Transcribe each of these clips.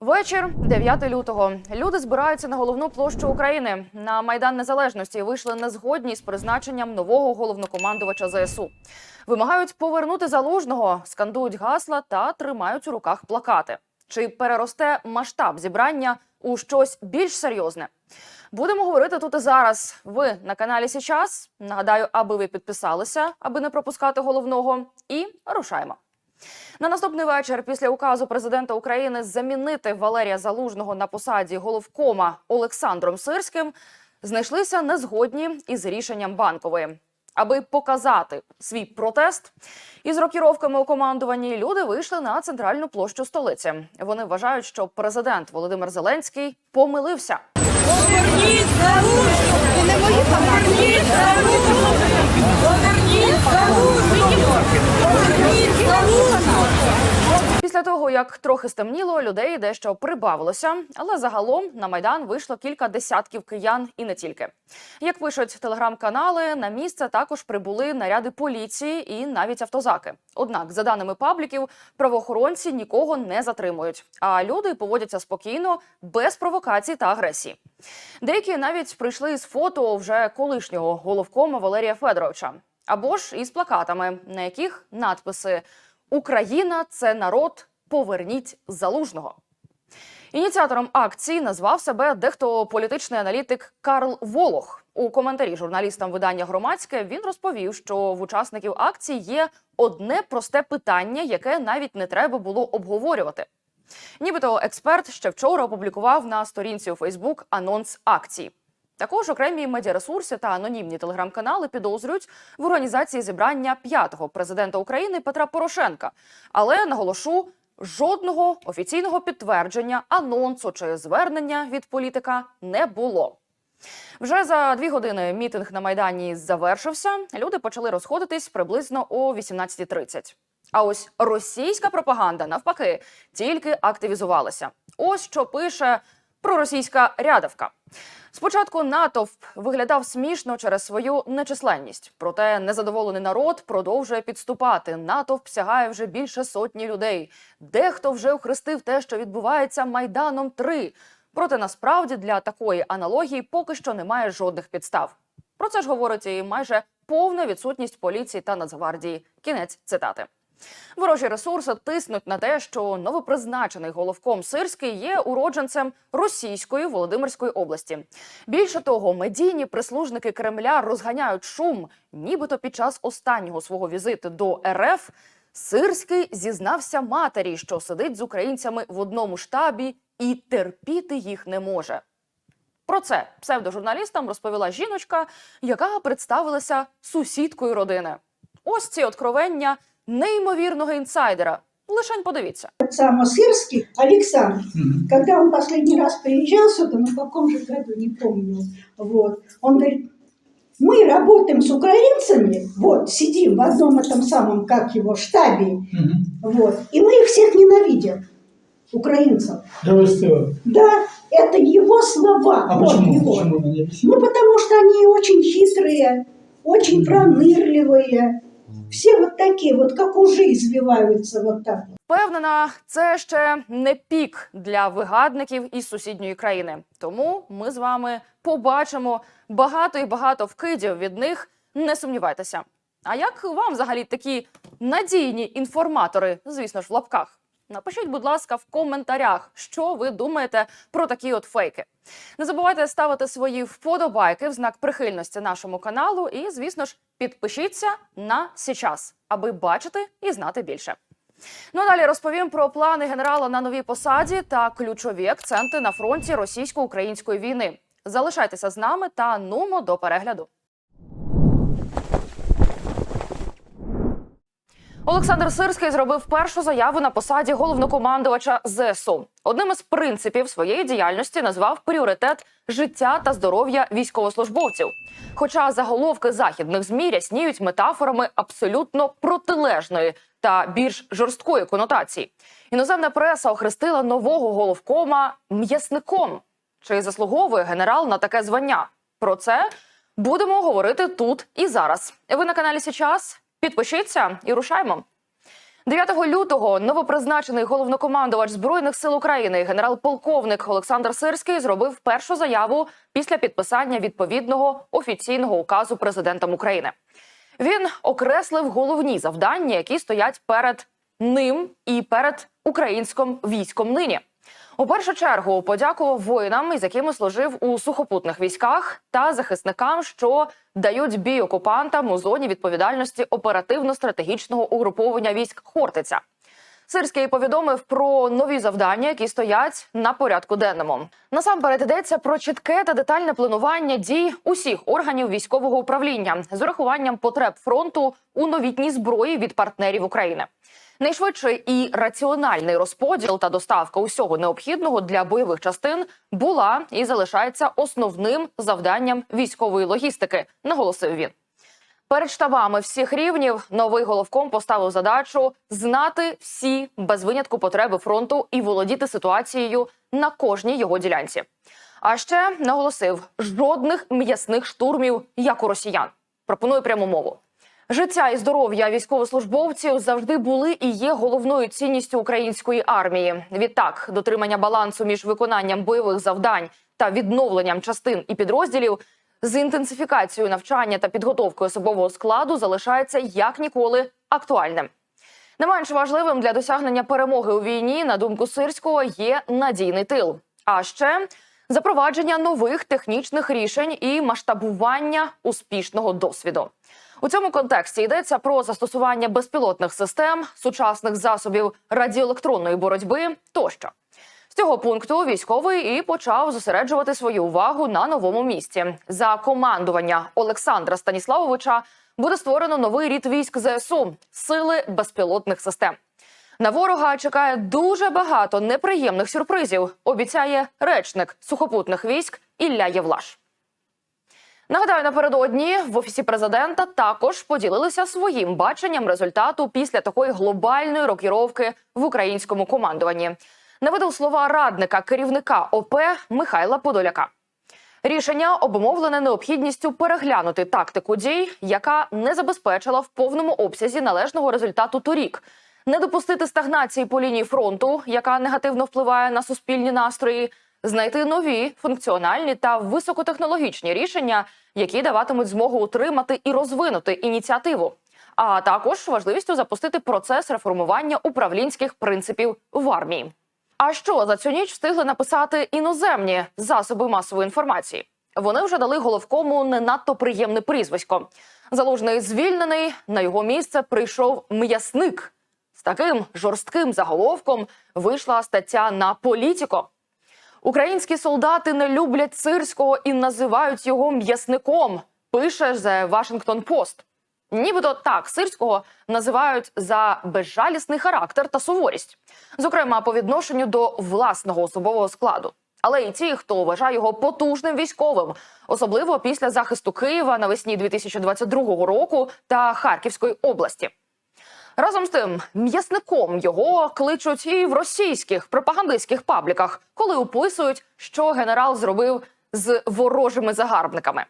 Вечір 9 лютого. Люди збираються на головну площу України. На майдан незалежності вийшли незгодні з призначенням нового головнокомандувача ЗСУ. Вимагають повернути залужного, скандують гасла та тримають у руках плакати. Чи переросте масштаб зібрання у щось більш серйозне? Будемо говорити тут і зараз. Ви на каналі Січас. Нагадаю, аби ви підписалися, аби не пропускати головного. І рушаємо. На наступний вечір, після указу президента України замінити Валерія Залужного на посаді головкома Олександром Сирським, знайшлися незгодні із рішенням банкової. Аби показати свій протест із рокіровками у командуванні, люди вийшли на центральну площу столиці. Вони вважають, що президент Володимир Зеленський помилився. Поверніть! Після того, як трохи стемніло, людей дещо прибавилося, але загалом на майдан вийшло кілька десятків киян і не тільки. Як пишуть телеграм-канали, на місце також прибули наряди поліції і навіть автозаки. Однак, за даними пабліків, правоохоронці нікого не затримують, а люди поводяться спокійно, без провокацій та агресії. Деякі навіть прийшли з фото вже колишнього головкома Валерія Федоровича або ж із плакатами, на яких надписи Україна це народ. Поверніть залужного. Ініціатором акції назвав себе дехто політичний аналітик Карл Волох. У коментарі журналістам видання громадське він розповів, що в учасників акції є одне просте питання, яке навіть не треба було обговорювати. Нібито експерт ще вчора опублікував на сторінці у Фейсбук анонс акції. Також окремі медіаресурси та анонімні телеграм-канали підозрюють в організації зібрання п'ятого президента України Петра Порошенка. Але наголошу, жодного офіційного підтвердження, анонсу чи звернення від політика не було. Вже за дві години мітинг на майдані завершився. Люди почали розходитись приблизно о 18.30. А ось російська пропаганда навпаки тільки активізувалася. Ось що пише проросійська рядовка. Спочатку натовп виглядав смішно через свою нечисленність, проте незадоволений народ продовжує підступати. Натовп сягає вже більше сотні людей. Дехто вже охрестив те, що відбувається майданом 3 Проте насправді для такої аналогії поки що немає жодних підстав. Про це ж говорить і майже повна відсутність поліції та Нацгвардії. Кінець цитати. Ворожі ресурси тиснуть на те, що новопризначений головком Сирський є уродженцем російської Володимирської області. Більше того, медійні прислужники Кремля розганяють шум, нібито під час останнього свого візиту до РФ Сирський зізнався матері, що сидить з українцями в одному штабі і терпіти їх не може. Про це псевдожурналістам розповіла жіночка, яка представилася сусідкою родини. Ось ці откровення неймовірного інсайдера. Лишень подивіться. сам Сырский Александр, когда он последний раз приезжал сюда, на каком же году, не помню, вот, он говорит, мы работаем с украинцами, вот, сидим в одном этом самом, как его, штабе, вот, и мы их всех ненавидим, украинцев. Да вы что? Да, это его слова, А вот почему? его. Почему? Вы не объяснили? Ну, потому что они очень хитрые, очень пронырливые, все вот такие, вот как ужи извиваются вот так. Впевнена, це ще не пік для вигадників із сусідньої країни. Тому ми з вами побачимо багато і багато вкидів від них. Не сумнівайтеся. А як вам взагалі такі надійні інформатори, звісно ж, в лапках? Напишіть, будь ласка, в коментарях, що ви думаєте про такі от фейки. Не забувайте ставити свої вподобайки в знак прихильності нашому каналу. І, звісно ж, підпишіться на Січас, аби бачити і знати більше. Ну а далі розповім про плани генерала на новій посаді та ключові акценти на фронті російсько-української війни. Залишайтеся з нами та нумо до перегляду. Олександр Сирський зробив першу заяву на посаді головнокомандувача ЗСУ. Одним із принципів своєї діяльності назвав пріоритет життя та здоров'я військовослужбовців. Хоча заголовки західних змі рясніють метафорами абсолютно протилежної та більш жорсткої конотації. Іноземна преса охрестила нового головкома м'ясником. Чи заслуговує генерал на таке звання? Про це будемо говорити тут і зараз. Ви на каналі Січас. Підпишіться і рушаймо. 9 лютого новопризначений головнокомандувач збройних сил України генерал-полковник Олександр Сирський зробив першу заяву після підписання відповідного офіційного указу президентом України. Він окреслив головні завдання, які стоять перед ним і перед українським військом нині. У першу чергу подякував воїнам, із якими служив у сухопутних військах, та захисникам, що дають бій окупантам у зоні відповідальності оперативно-стратегічного угруповання військ Хортиця. Сирський повідомив про нові завдання, які стоять на порядку денному. Насамперед йдеться про чітке та детальне планування дій усіх органів військового управління з урахуванням потреб фронту у новітній зброї від партнерів України. Найшвидший і раціональний розподіл та доставка усього необхідного для бойових частин була і залишається основним завданням військової логістики, наголосив він. Перед штабами всіх рівнів новий головком поставив задачу знати всі без винятку потреби фронту і володіти ситуацією на кожній його ділянці. А ще наголосив жодних м'ясних штурмів, як у росіян. Пропоную пряму мову. Життя і здоров'я військовослужбовців завжди були і є головною цінністю української армії. Відтак, дотримання балансу між виконанням бойових завдань та відновленням частин і підрозділів з інтенсифікацією навчання та підготовкою особового складу залишається як ніколи актуальним. Не менш важливим для досягнення перемоги у війні, на думку Сирського, є надійний тил. А ще запровадження нових технічних рішень і масштабування успішного досвіду. У цьому контексті йдеться про застосування безпілотних систем, сучасних засобів радіоелектронної боротьби тощо. З цього пункту військовий і почав зосереджувати свою увагу на новому місці. За командування Олександра Станіславовича буде створено новий рід військ ЗСУ сили безпілотних систем. На ворога чекає дуже багато неприємних сюрпризів. Обіцяє речник сухопутних військ Ілля Євлаш. Нагадаю, напередодні в офісі президента також поділилися своїм баченням результату після такої глобальної рокіровки в українському командуванні. Наведив слова радника керівника ОП Михайла Подоляка. Рішення обумовлене необхідністю переглянути тактику дій, яка не забезпечила в повному обсязі належного результату торік, не допустити стагнації по лінії фронту, яка негативно впливає на суспільні настрої, знайти нові функціональні та високотехнологічні рішення, які даватимуть змогу утримати і розвинути ініціативу. А також важливістю запустити процес реформування управлінських принципів в армії. А що за цю ніч встигли написати іноземні засоби масової інформації? Вони вже дали головкому не надто приємне прізвисько. Залужний звільнений на його місце прийшов м'ясник. З таким жорстким заголовком вийшла стаття на політіко. Українські солдати не люблять сирського і називають його м'ясником. Пише The Washington Post. Нібито так сирського називають за безжалісний характер та суворість, зокрема по відношенню до власного особового складу. Але і ті, хто вважає його потужним військовим, особливо після захисту Києва навесні 2022 року та Харківської області. Разом з тим, м'ясником його кличуть і в російських пропагандистських пабліках, коли описують, що генерал зробив з ворожими загарбниками.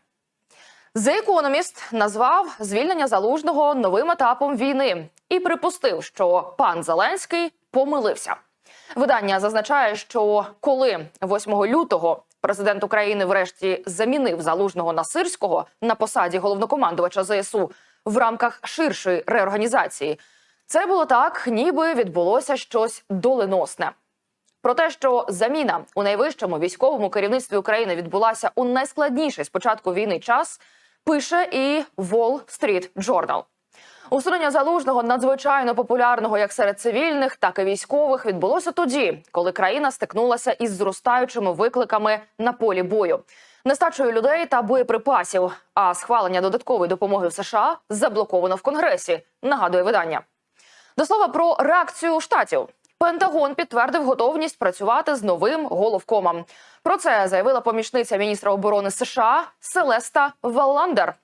The Economist назвав звільнення залужного новим етапом війни і припустив, що пан Зеленський помилився. Видання зазначає, що коли 8 лютого президент України врешті замінив залужного на сирського на посаді головнокомандувача ЗСУ в рамках ширшої реорганізації, це було так, ніби відбулося щось доленосне. Про те, що заміна у найвищому військовому керівництві України відбулася у найскладніший з початку війни час, пише і Wall Street Journal. Усунення залужного надзвичайно популярного як серед цивільних, так і військових відбулося тоді, коли країна стикнулася із зростаючими викликами на полі бою, нестачею людей та боєприпасів. А схвалення додаткової допомоги в США заблоковано в Конгресі. Нагадує видання. До слова про реакцію штатів. Пентагон підтвердив готовність працювати з новим головкомом. Про це заявила помічниця міністра оборони США Селеста Валландер.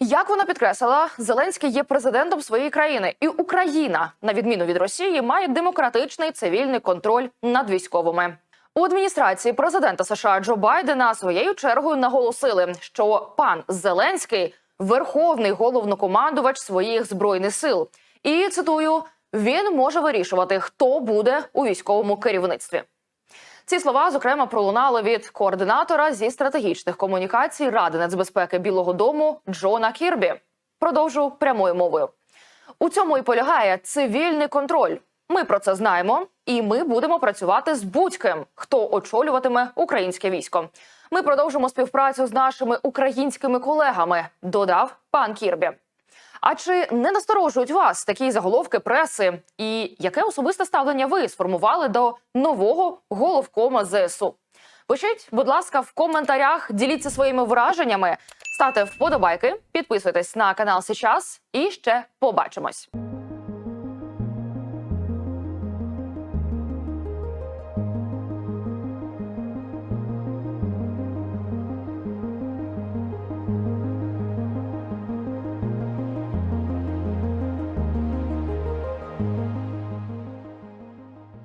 Як вона підкреслила, Зеленський є президентом своєї країни, і Україна, на відміну від Росії, має демократичний цивільний контроль над військовими. У адміністрації президента США Джо Байдена своєю чергою наголосили, що пан Зеленський верховний головнокомандувач своїх збройних сил. І цитую: Він може вирішувати, хто буде у військовому керівництві. Ці слова, зокрема, пролунали від координатора зі стратегічних комунікацій Ради нацбезпеки Білого Дому Джона Кірбі. Продовжу прямою мовою. У цьому і полягає цивільний контроль. Ми про це знаємо, і ми будемо працювати з будь-ким, хто очолюватиме українське військо. Ми продовжимо співпрацю з нашими українськими колегами, додав пан Кірбі. А чи не насторожують вас такі заголовки преси? І яке особисте ставлення ви сформували до нового головкома ЗСУ? Пишіть, будь ласка, в коментарях, діліться своїми враженнями, ставте вподобайки, підписуйтесь на канал Сейчас і ще побачимось.